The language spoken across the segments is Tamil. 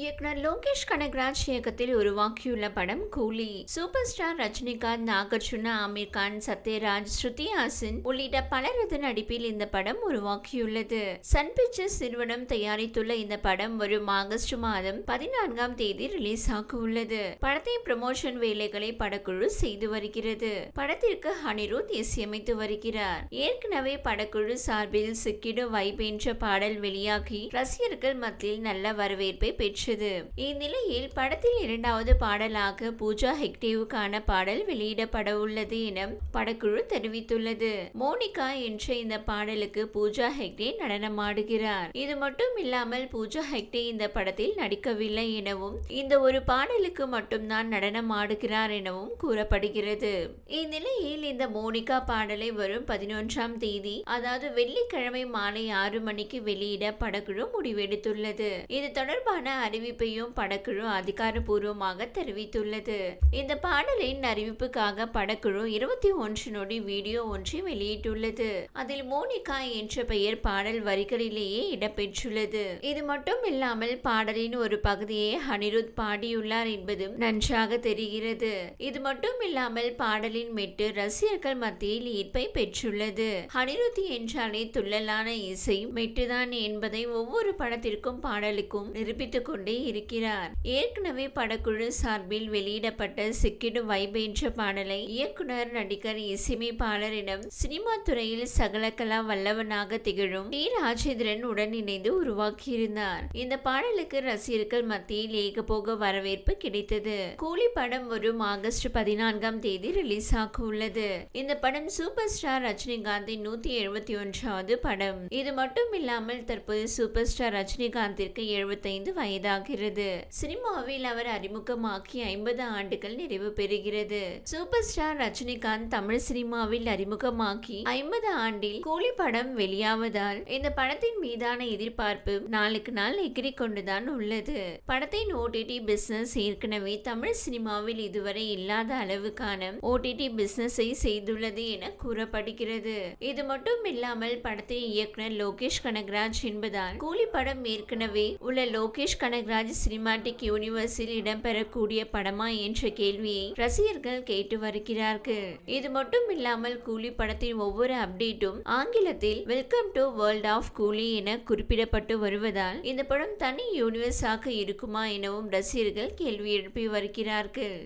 இயக்குனர் லோகேஷ் கனகராஜ் இயக்கத்தில் உருவாக்கியுள்ள படம் கூலி. சூப்பர் ஸ்டார் ரஜினிகாந்த் நாகார்ஜுனா ஆமீர் கான் சத்யராஜ் ஸ்ருதி ஹாசன் உள்ளிட்ட பலரது நடிப்பில் இந்த படம் உருவாக்கியுள்ளது. சன் பிக்சர்ஸ் நிறுவனம் தயாரித்துள்ள இந்த படம் வரும் ஆகஸ்ட் மாதம் பதினான்காம் தேதி ரிலீஸ் ஆக உள்ளது படத்தின் ப்ரமோஷன் வேலைகளை படக்குழு செய்து வருகிறது. படத்திற்கு அனிருத் இசையமைத்து வருகிறார். ஏற்கனவே படக்குழு சார்பில் சிக்கிடு வைப் என்ற பாடல் வெளியாகி ரசிகர்கள் மத்தியில் நல்ல வரவேற்பை பெற்று பெற்றது இந்நிலையில் படத்தில் இரண்டாவது பாடலாக பூஜா ஹெக்டேவுக்கான பாடல் வெளியிடப்பட உள்ளது என படக்குழு தெரிவித்துள்ளது. மோனிகா என்ற இந்த பாடலுக்கு பூஜா ஹெக்டே நடனமாடுகிறார். இது மட்டும் இல்லாமல் பூஜா ஹெக்டே இந்த படத்தில் நடிக்கவில்லை எனவும் இந்த ஒரு பாடலுக்கு மட்டும்தான் நடனம் ஆடுகிறார் எனவும் கூறப்படுகிறது. இந்நிலையில் இந்த மோனிகா பாடலை வரும் பதினொன்றாம் தேதி அதாவது வெள்ளிக்கிழமை மாலை ஆறு மணிக்கு வெளியிட படக்குழு முடிவெடுத்துள்ளது. இது தொடர்பான அறிவிப்பையும் படக்குழு அதிகாரப்பூர்வமாக தெரிவித்துள்ளது. இந்த பாடலின் அறிவிப்புக்காக படக்குழு இருபத்தி ஒன்று நொடி வீடியோ ஒன்றை வெளியிட்டுள்ளது. அதில் மோனிகா என்ற பெயர் பாடல் வரிகளிலேயே இடம்பெற்றுள்ளது. இது மட்டும் இல்லாமல் பாடலின் ஒரு பகுதியை அனிருத் பாடியுள்ளார் என்பதும் நன்றாக தெரிகிறது. இது மட்டும் இல்லாமல் பாடலின் மெட்டு ரசிகர்கள் மத்தியில் ஈர்ப்பை பெற்றுள்ளது. அனிருத் என்றாலே துள்ளலான இசை மெட்டுதான் என்பதை ஒவ்வொரு படத்திற்கும் பாடலுக்கும் நிரூபித்துக் கொண்டே இருக்கிறார். ஏற்கனவே படக்குழு சார்பில் வெளியிடப்பட்ட சிக்கிடு வைப் என்ற பாடலை இயக்குனர் நடிகர் இசையமைப்பாளரிடம் சினிமா துறையில் சகலகலா வல்லவனாக திகழும் டி. ராஜேந்திரன் உடன் இணைந்து உருவாக்கியிருந்தார். இந்த பாடலுக்கு ரசிகர்கள் மத்தியில் ஏகபோக வரவேற்பு கிடைத்தது. கூலி படம் வரும் ஆகஸ்ட் பதினான்காம் தேதி ரிலீஸ் ஆக உள்ளது இந்த படம் சூப்பர் ஸ்டார் ரஜினிகாந்தின் நூத்தி எழுபத்தி ஒன்றாவது படம். இது மட்டும் இல்லாமல் தற்போது சூப்பர் ஸ்டார் ரஜினிகாந்திற்கு எழுபத்தைந்து வயதாகிறது சினிமாவில் அவர் அறிமுகமாக்கி ஐம்பது ஆண்டுகள் நிறைவு பெறுகிறது. சூப்பர் ஸ்டார் ரஜினிகாந்த் தமிழ் சினிமாவில் அறிமுகமாக்கி ஐம்பது ஆண்டில் கூலி படம் வெளியாவதால் இந்த படத்தின் மீதான எதிர்பார்ப்பு நாளுக்கு நாள் எகிரி கொண்டுதான் உள்ளது. படத்தின் ஓடிடி பிசினஸ் ஏற்கனவே தமிழ் சினிமாவில் இதுவரை இல்லாத அளவுக்கான ஓடிடி பிசினஸை செய்துள்ளது என கூறப்படுகிறது. இது மட்டும் இல்லாமல் படத்தின் இயக்குனர் லோகேஷ் கனகராஜ் என்பதால் கூலி படம் ஏற்கனவே உள்ள லோகேஷ் கனகராஜ் சினிமாட்டிக் யூனிவர்ஸில் இடம்பெறக்கூடிய படமா என்ற கேள்வியை ரசிகர்கள் கேட்டு வருகிறார்கள். இது மட்டும் இல்லாமல் கூலி படத்தின் ஒவ்வொரு அப்டேட்டும் ஆங்கிலத்தில் வெல்கம் டு வேர்ல்ட் ஆஃப் கூலி என குறிப்பிடப்பட்டு வருவதால் இந்த படம் தனி யூனிவர்ஸாக இருக்குமா எனவும் ரசிகர்கள் கேள்வி எழுப்பி வருகிறார்கள்.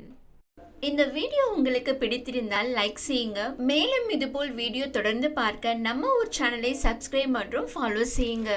இந்த வீடியோ உங்களுக்கு பிடித்திருந்தால் லைக் செய்யுங்க. மேலும் இதுபோல் வீடியோ தொடர்ந்து பார்க்க நம்ம ஒரு சேனலை சப்ஸ்கிரைப் மற்றும் ஃபாலோ செய்யுங்க.